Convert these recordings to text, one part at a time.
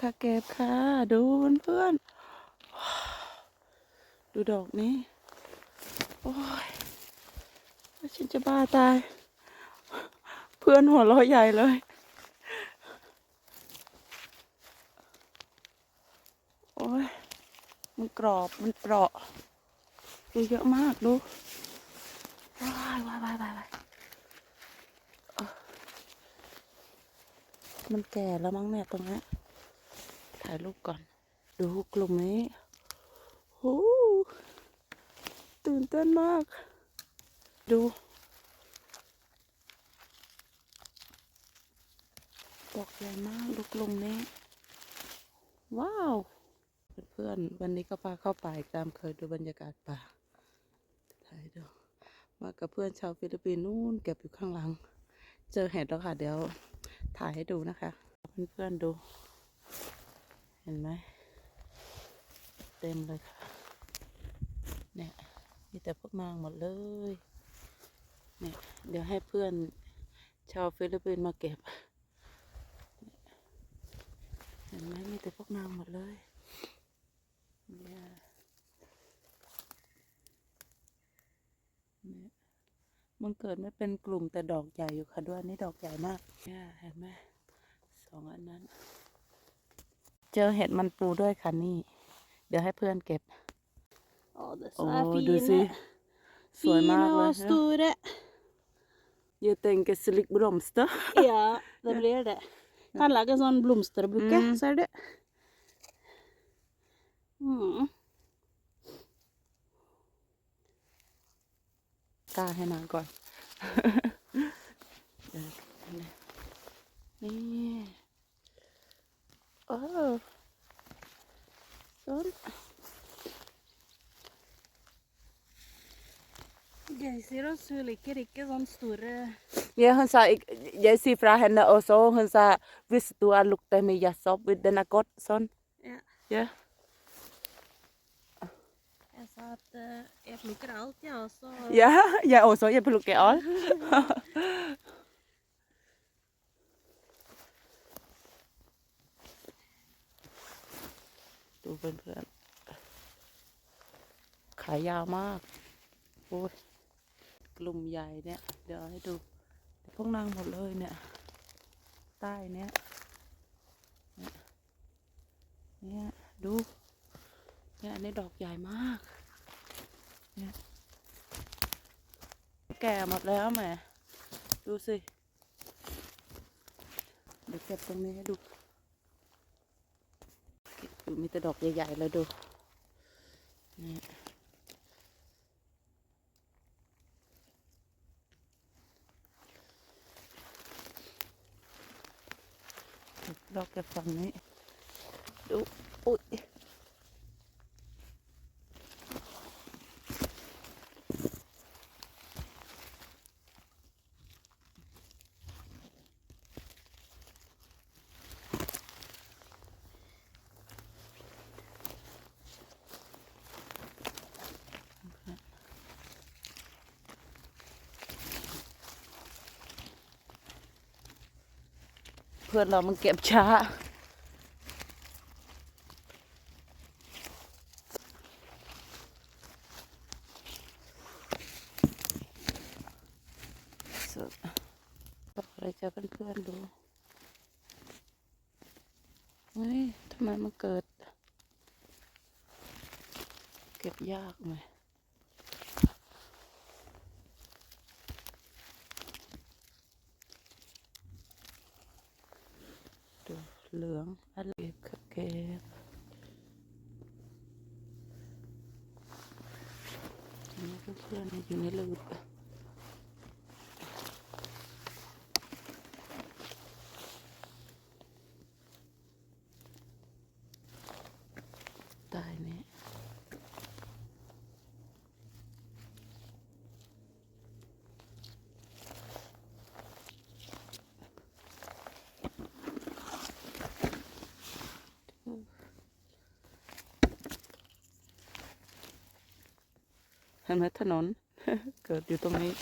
ค่ะเก็บค่ะ ดูเพื่อนๆดูดอกนี้ โอ้ยฉันจะบ้าตาย เพื่อนหัวเราะใหญ่เลย โอ้ยมันกรอบมันเปราะดูเยอะมากดูว้ายว้ายว้ายว้ายมันแก่แล้วมั้งเนี่ยตรงนี้ ถ่ายรูปก่อน ดูกลุ่มนี้โอ้ตื่นเต้นมาก ดูดอกใหญ่มากดูกลุ่มนี้ ว้าว เพื่อนๆ วันนี้ก็พาเข้าป่าอีกตามเคยดูบรรยากาศป่า ถ่ายดู มากับเพื่อนชาวฟิลิปปินส์นู่นเก็บอยู่ข้างหลัง เจอเห็ดแล้วค่ะ เดี๋ยวถ่ายให้ดูนะคะ เพื่อนๆดู เห็นไหมเต็มเลยค่ะ เนี่ย มีแต่พวกนางหมดเลย เนี่ย เดี๋ยวให้เพื่อนชาวฟิลิปปินส์มาเก็บ เห็นไหมมีแต่พวกนางหมดเลยเนี่ยเนี่ยมันเกิดไม่เป็นกลุ่มแต่ดอกใหญ่อยู่ค่ะด้วยนี่ดอกใหญ่มากเนี่ยเห็นไหมสองอันนั้น เจอเห็ดมันปูด้วยค่ะนี่ เดี๋ยวให้เพื่อนเก็บ Ja, det โอ้ är ดูสิ fina. สวยมาก Fina เลย och stora. Jag tänker slick blomster Ja, det blir det. Kan lage sånn blomsterbukke, Mm. ser du. Mm. กล้าให้นางก่อนเดี๋ยวนี่ Oh. Sorry. Jeg sier at hun liker ikke sånne store Ja, hun sa Jeg sier fra henne også. Hun sa hvis du har lukter med jazzhopp, den er godt sånn. Ja. ja. Jeg sa at eh, jeg plukker alt, jeg også. Ja, jeg også. Jeg plukker alt. ดูเพื่อนๆ ขายยาวมาก โอ้ย กลุ่มใหญ่เนี่ย เดี๋ยวให้ดู พวกนางหมดเลยเนี่ย ใต้เนี้ยเนี่ย เนี่ย ดู เนี่ยอันนี้ดอกใหญ่มาก เนี่ย แก่หมดแล้วแหม ดูสิ เดี๋ยวเก็บตรงนี้ให้ดู มีแต่ดอกใหญ่ๆเลยดูนี่เก็บดอกเก็บฝั่งนี้ดู อุ้ย พื่อนเรามันเก็บช้า สุดบอกอะไรจะเพื่อนๆดูเฮ้ยทำไมมันเกิด เก็บยากไหม ดูเหลื เห็นไหมถนน เกิดอยู่ตรงนี้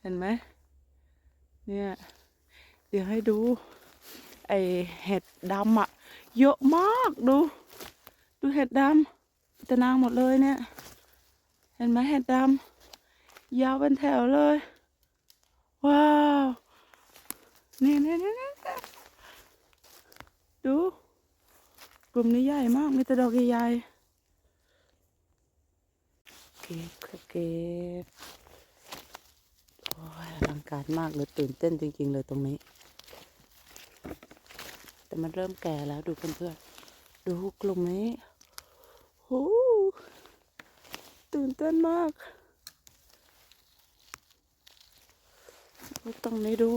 เห็นไหมเนี่ย เดี๋ยวให้ดู ไอเห็ดดำอะเยอะมากดู ดูเห็ดดำตะนางหมดเลยเนี่ย เห็นไหมเห็ดดำยาวเป็นแถวเลย ว้าว นี่นี่นี่นี่ดู กลุ่มนี้ใหญ่มาก มีแต่ดอกใหญ่ๆเก็บเก็บโอ้ยอลังการมากเลยตื่นเต้นจริง ๆ เลยตรงนี้ แต่มันเริ่มแก่แล้วดูเพื่อนๆดูกลุ่มนี้โอ้ ตื่นเต้นมากดูตรงนี้ดู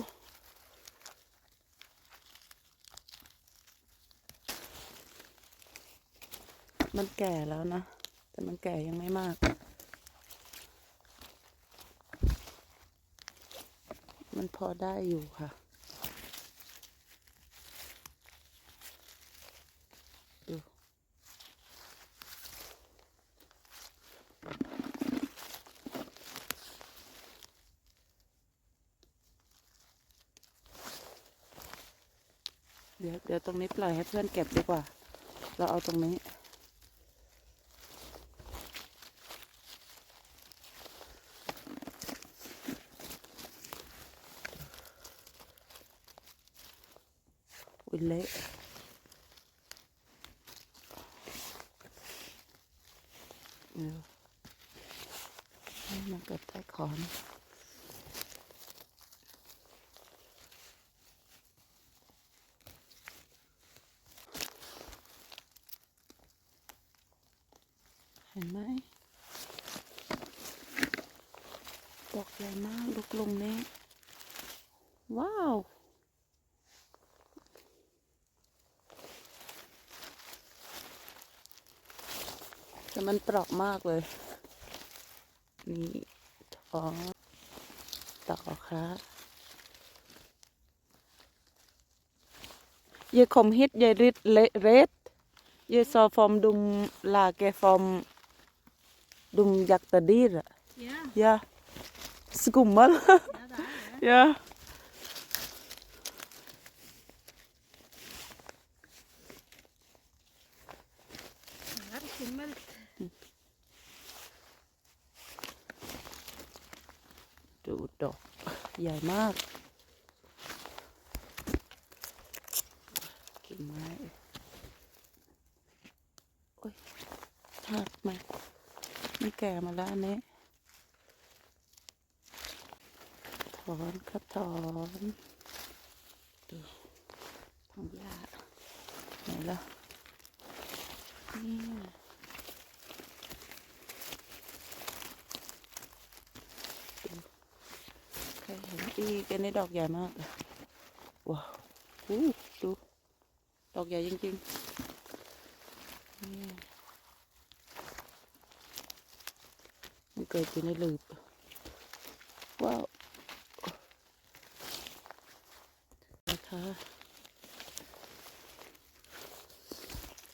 มันแก่แล้วนะ แต่มันแก่ยังไม่มาก มันพอได้อยู่ค่ะ ดี๋ยวเดี๋ยวตรงนี้ปล่อยให้เพื่อนเก็บดีกว่า เราเอาตรงนี้อุ้ยเละเดี๋ยมันเกิดใต้ขอนเห็นไหม ดอกใหญ่มากลูกลงนี้ว้าว แต่มันเปราะมากเลย นี่ท้องต่อครับ Ye kom hit, ye rit le- ret. Ye sa from dum la ke from dum jak ta dir. Ja, Ja. Skummel. ja det er det. ja. Det er skummelt. Du ดอ กใหญ่มากกิ่งไม้โอ้ยหักไหมไม่แก่มาแล้วอันนี้ ถอนครับถอนดูพังหญ้าไหนล่ะนี่ใครเห็นอีกันนี้ดอกใหญ่มากเลยว้าวอู้ดู ดอกใหญ่จริงๆนี่มันเกิดอยู่ในหลืบ ว้าวนะคะ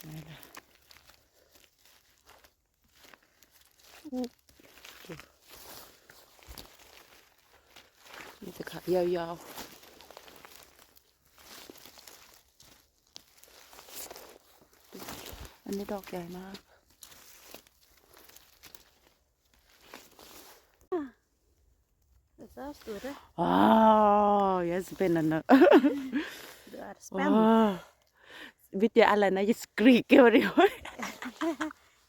ไหนล่ะอู้ดูนี่จะขา ยาวๆ อันนี้ดอกใหญ่มาก Det er så store. ว้าวยังสเป็นอันนั้น Det er spenn. ว้าววิทยาอะไรนะจะสกรีกเกี่ยวเดียว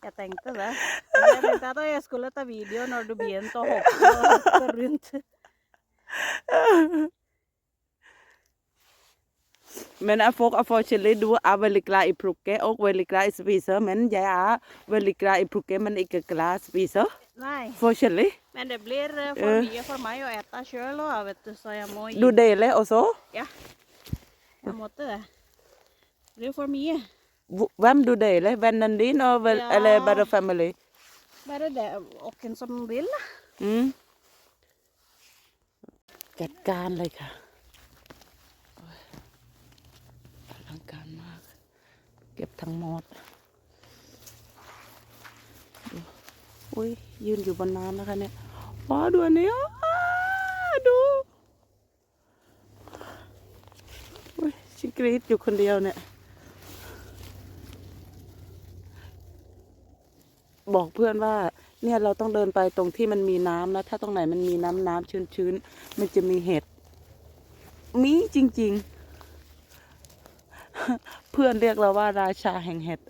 Jeg tenkte det. Men jeg tenkte at jeg skulle ta video når du begynte å hoppe, hoppe rundt. Men jeg får forskjellig du er veldig glad i plukke og veldig glad i spise, men jeg er veldig glad i plukke, men ikke glad i spise. Nei, Forskjellig. men det blir eh, for Eh. mye for meg å ete sjøl òg, vet du, så jeg må gi. Du deler også? Jeg måtte det. Det blir for mye. Hvor- Hvem du deler? Vennen din og vel, Ja. eller bare family? Bare det hvem som vil, da. อืม จัดการเลยค่ะอลังการมาก เก็บทั้งหมดอุ้ยยืนอยู่บนน้ำนะคะเนี่ยว้าดูอันนี้ดูอุ้ยชิกรีดอยู่คนเดียวเนี่ย บอกเพื่อนว่า เนี่ยเราต้องเดินไปตรงที่มันมีน้ำนะถ้าตรงไหนมันมีน้ำน้ำชื้นชื้นๆมันจะมีเห็ดมีจริง ๆ เพื่อนเรียกเราว่าราชาแห่งเห็ด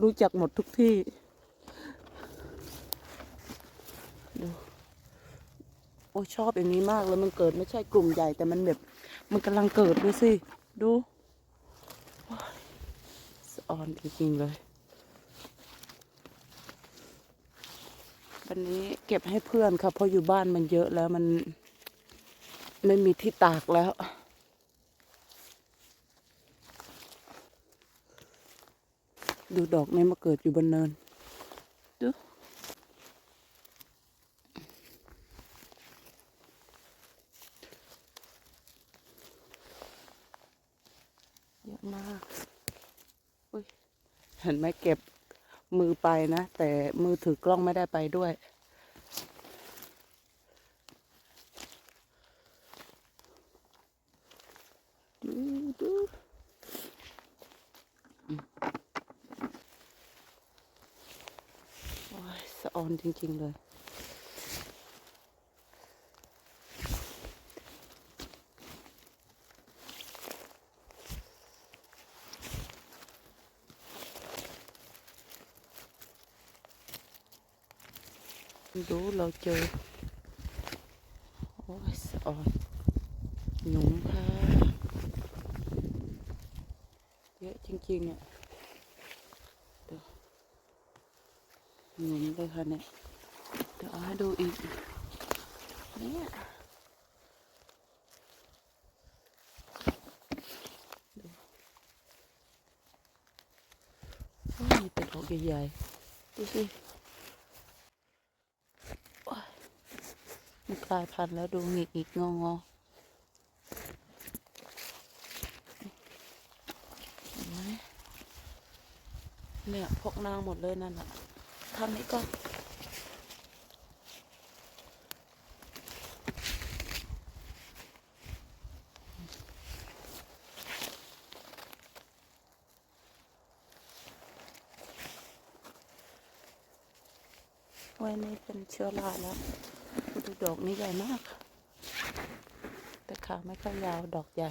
รู้จักหมดทุกที่ดูโอ้ชอบอย่างนี้มากเลยมันเกิดไม่ใช่กลุ่มใหญ่แต่มันแบบมันกำลังเกิดดูสิ ดูว้ายสะออนจริงๆเลย วันนี้เก็บให้เพื่อนค่ะเพราะอยู่บ้านมันเยอะแล้วมันไม่มีที่ตากแล้ว ดูดอกนี้มาเกิดอยู่บนเนินดูเยอะมาก อุ้ยเห็นไหมเก็บ มือไปนะ แต่มือถือกล้องไม่ได้ไปด้วย ดูดูโอ้ยสะออนจริง ๆ เลย ดูเราเจอโอ้ยสะออนหนุ่มค่ะเยอะจริงๆอะดูหนุ่ มันกลายพันธุ์แล้วดูหงิกหงิกงองอเห็นไหมเนี่ยพกนางหมดเลยนั่นแหละทางนี้ก็ไว้นี่เป็นเชื้อราแล้ว ดูดอกนี้ใหญ่มาก แต่ขาไม่ค่อยยาวดอกใหญ่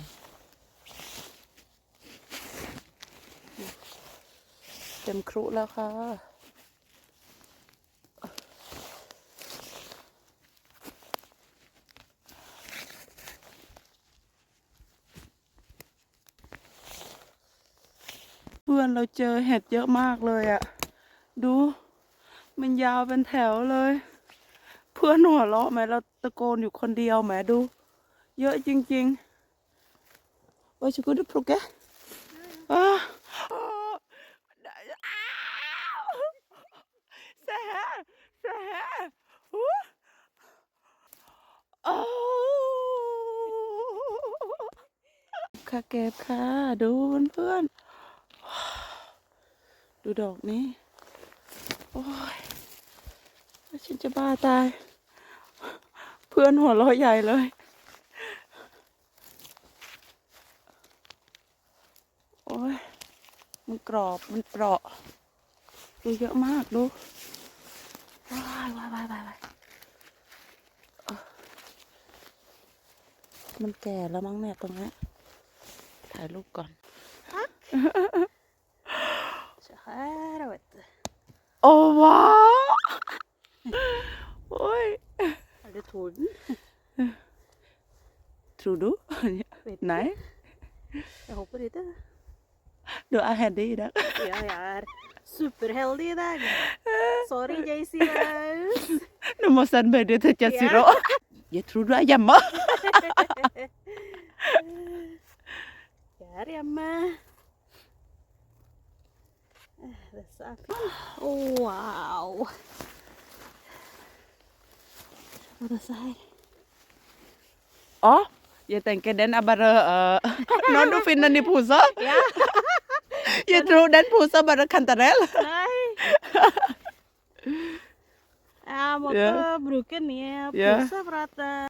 เต็มครุแล้วค่ะ เพื่อนเราเจอเห็ดเยอะมากเลยอะดู มันยาวเป็นแถวเลย พื่อนหัวเราะไหมเราตะโกนอยู่คนเดียวแหมดู เยอะจริงๆว่าจะกูดูพรุกแกอ่าแซ่แซ่หูโอ้ค่ะเก็บค่ะ ดูเพื่อนๆดูดอกนี้ โอ้ยฉันจะบ้าตาย พื่อนหัวเราะใหญ่เลย โอ้ย มันกรอบ มันเปราะ ดูเยอะมากดูว้ายว้ายว้ายว้ายว้ายเอ่อมันแก่แล้วมั้งเนี่ยตรงนี้นถ่ายรูปก่อน Så här vet du. โอ้ว้าวโอ้ย Är det torden? tror du? Vet Nej, Jag hopper inte. du är heldig idag. Ja, jag är superheldig i dag. Sorry JC Laus. Du måste använda det till Ja. Jaziro. Jag tror du är hemma. Jag är hemma. Dessa är fina. Oh, wow. Och dessa här. Ja, jag tänker den är bara uh, någon du finner i påsen. Ja. Jag tror den påsen bara kantarell. Nej. Jeg måtte Ja. bruke nye Ja. poser for at eh,